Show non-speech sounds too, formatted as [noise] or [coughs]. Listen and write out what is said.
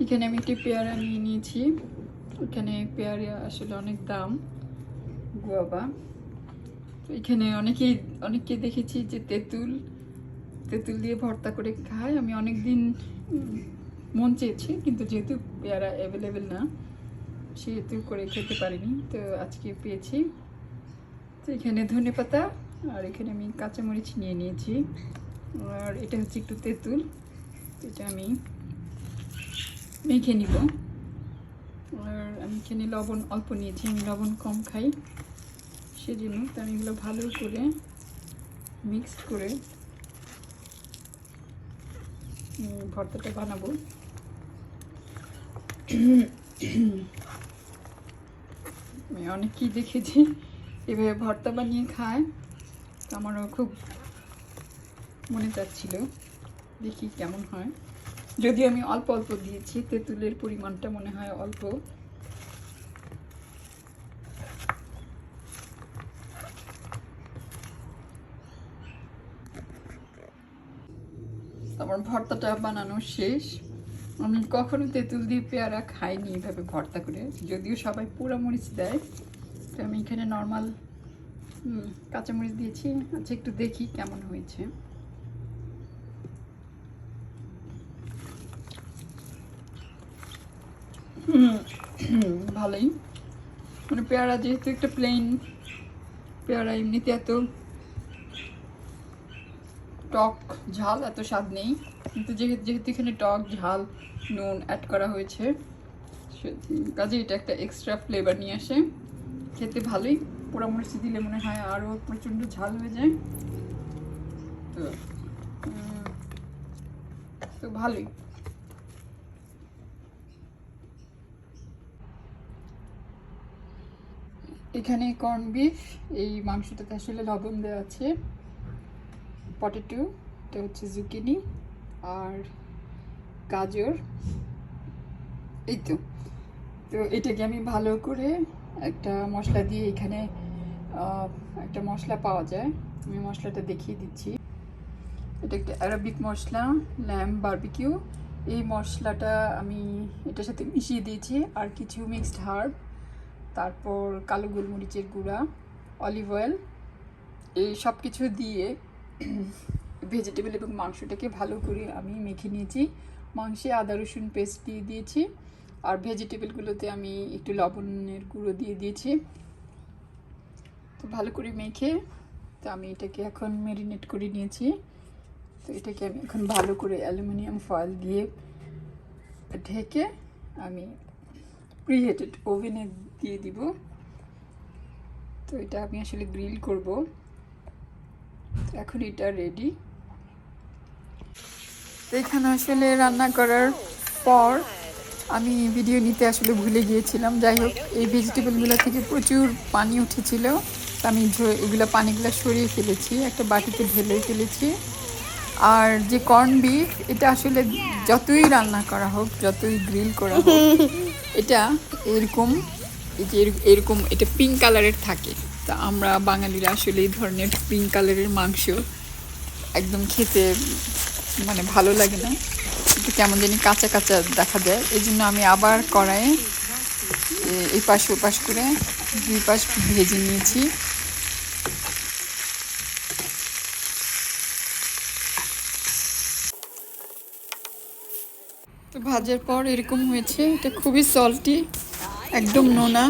এখানে আমি একটি পেয়ারা নিয়ে নিয়েছি। এখানে পেয়ারা আসলে অনেক দাম, গুয়াবা। তো এখানে অনেকেই, অনেককে দেখেছি যে তেঁতুল তেঁতুল দিয়ে ভর্তা করে খায়। আমি অনেক দিন মন চেয়েছি, কিন্তু যেহেতু পেয়ারা অ্যাভেলেবেল না, সেহেতু করে খেতে পারিনি। তো আজকে পেয়েছি। তো এখানে ধনে পাতা আর এখানে আমি কাঁচামরিচ নিয়ে নিয়েছি। আর এটা হচ্ছে একটু তেঁতুল এটা আমি মেখে নিব। আর আমি এখানে লবণ অল্প নিয়েছি, আমি লবণ কম খাই। সেজন্য তো আমি এগুলো ভালো করে মিক্সড করে ভর্তাটা বানাবো। আমি [coughs] অনেকেই দেখেছি, এভাবে ভর্তা বানিয়ে খায়। তো আমারও খুব মনে চাচ্ছিল, দেখি কেমন হয়। যদিও আমি অল্প অল্প দিয়েছি, তেঁতুলের পরিমাণটা মনে হয় অল্প। আমার ভর্তাটা বানানো শেষ। আমি কখনো তেঁতুল দিয়ে পেয়ারা খাইনি এভাবে ভর্তা করে। যদিও সবাই পুরো মরিচ দেয়, তো আমি এখানে নর্মাল কাঁচামরিচ দিয়েছি। আচ্ছা একটু দেখি কেমন হয়েছে। ভালোই। মানে পেয়ারা যেহেতু একটা প্লেন পেয়ারা এমনিতে এত টক ঝাল, এত স্বাদ নেই। কিন্তু যেহেতু যেহেতু এখানে টক, ঝাল, নুন অ্যাড করা হয়েছে কাজে এটা একটা এক্সট্রা ফ্লেভার নিয়ে আসে। খেতে ভালোই। পোড়ামরিচি দিলে মনে হয় আরও প্রচণ্ড ঝাল হয়ে যায়। তো তো ভালোই। এখানে কর্ন বিফ এই মাংসটাতে আসলে লবণ দেওয়া আছে। পটেটো এটা হচ্ছে জুকিনি আর গাজর। এই তো। তো এটাকে আমি ভালো করে একটা মশলা দিয়ে এখানে একটা মশলা পাওয়া যায়। আমি মশলাটা দেখিয়ে দিচ্ছি। এটা একটা অ্যারাবিক মশলা ল্যাম্প বারবিকিউ এই মশলাটা আমি এটার সাথে মিশিয়ে দিয়েছি। আর কিছু মিক্সড হার্ব তারপর কালো গোলমরিচের গুঁড়া অলিভ অয়েল এই সব কিছু দিয়ে ভেজিটেবল এবং মাংসটাকে ভালো করে আমি মেখে নিয়েছি। মাংসে আদা, রসুন পেস্ট দিয়ে দিয়েছি আর ভেজিটেবলগুলোতে আমি একটু লবণের গুঁড়ো দিয়ে দিয়েছি। তো ভালো করে মেখে তো আমি এটাকে এখন ম্যারিনেট করে নিয়েছি। তো এটাকে আমি এখন ভালো করে অ্যালুমিনিয়াম ফয়েল দিয়ে ঢেকে আমি প্রিহেটেড ওভেনে দিয়ে দিব। তো এটা আমি আসলে গ্রিল করব। এখন এটা রেডি তো এখানে আসলে রান্না করার পর আমি ভিডিও নিতে আসলে ভুলে গিয়েছিলাম। যাই হোক, এই ভেজিটেবলগুলো থেকে প্রচুর পানি উঠেছিল। তো আমি এগুলো পানিগুলো সরিয়ে ফেলেছি, একটা বাটিতে ঢেলে ফেলেছি। আর যে কর্ন বিফ এটা আসলে যতই রান্না করা হোক যতই গ্রিল করা হোক [laughs] এটা এরকম এই যে এরকম এটা পিঙ্ক কালারের থাকে। তা আমরা বাঙালিরা আসলে এই ধরনের পিঙ্ক কালারের মাংস একদম খেতে মানে ভালো লাগে না। একটু কেমন জানি কাঁচা কাঁচা দেখা যায়। এই জন্য আমি আবার কড়াইয়ে এই পাশ ও পাশ করে দুই পাশ ভেজে নিয়েছি। তো ভাজার পর এরকম হয়েছে এটা খুবই সল্টি একদম নোনা।